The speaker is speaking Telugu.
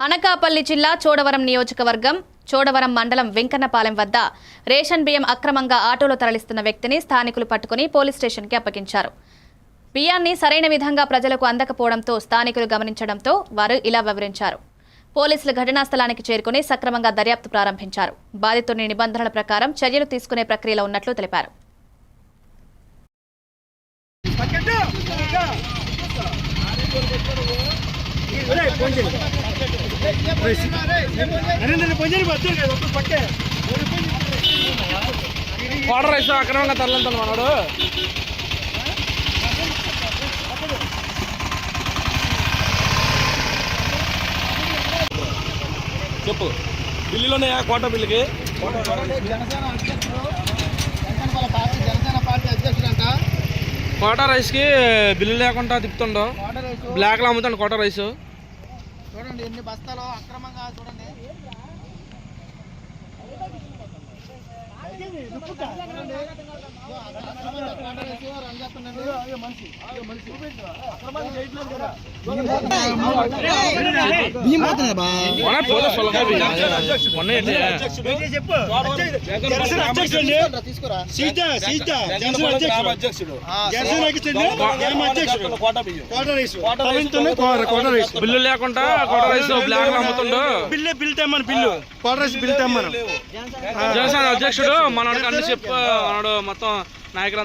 అనకాపల్లి జిల్లా చోడవరం నియోజకవర్గం చోడవరం మండలం వెంకన్నపాలెం వద్ద రేషన్ బియ్యం అక్రమంగా ఆటోలో తరలిస్తున్న వ్యక్తిని స్థానికులు పట్టుకుని పోలీస్ స్టేషన్కి అప్పగించారు. బియ్యాన్ని సరైన విధంగా ప్రజలకు అందకపోవడంతో స్థానికులు గమనించడంతో వారు ఇలా వివరించారు. పోలీసులు ఘటనా స్థలానికి చేరుకుని సక్రమంగా దర్యాప్తు ప్రారంభించారు. బాధితుని నిబంధనల ప్రకారం చర్యలు తీసుకునే ప్రక్రియలో ఉన్నట్లు తెలిపారు. వాటర్ రైస్ అక్రమంగా తరలింతాను మనోడు. చెప్పు. బిల్లులోనే కోట బిల్లుకి? జనసేన అధ్యక్షుడు వెంకన్నపల్లి పార్టీ జనసేన పార్టీ అధ్యక్షుడు అంట కోట రైస్కి బిల్లు లేకుండా తిప్పుతుండో. బ్లాక్లో అమ్ముతాడు కోట రైస్. చూడండి ఎన్ని బస్తాలు అక్రమంగా చూడండి. కోట బిల్లు లేకుండా కోట రైస్ బ్లాక్ అమ్ముతుండో బిల్లు బిల్ తెమ్మను బిల్లు కోట రైస్ బిల్ తెమ్మను జనసేన అధ్యక్షుడు మనోడికి అన్ని చెప్పు మనోడు మొత్తం నాయకులందరూ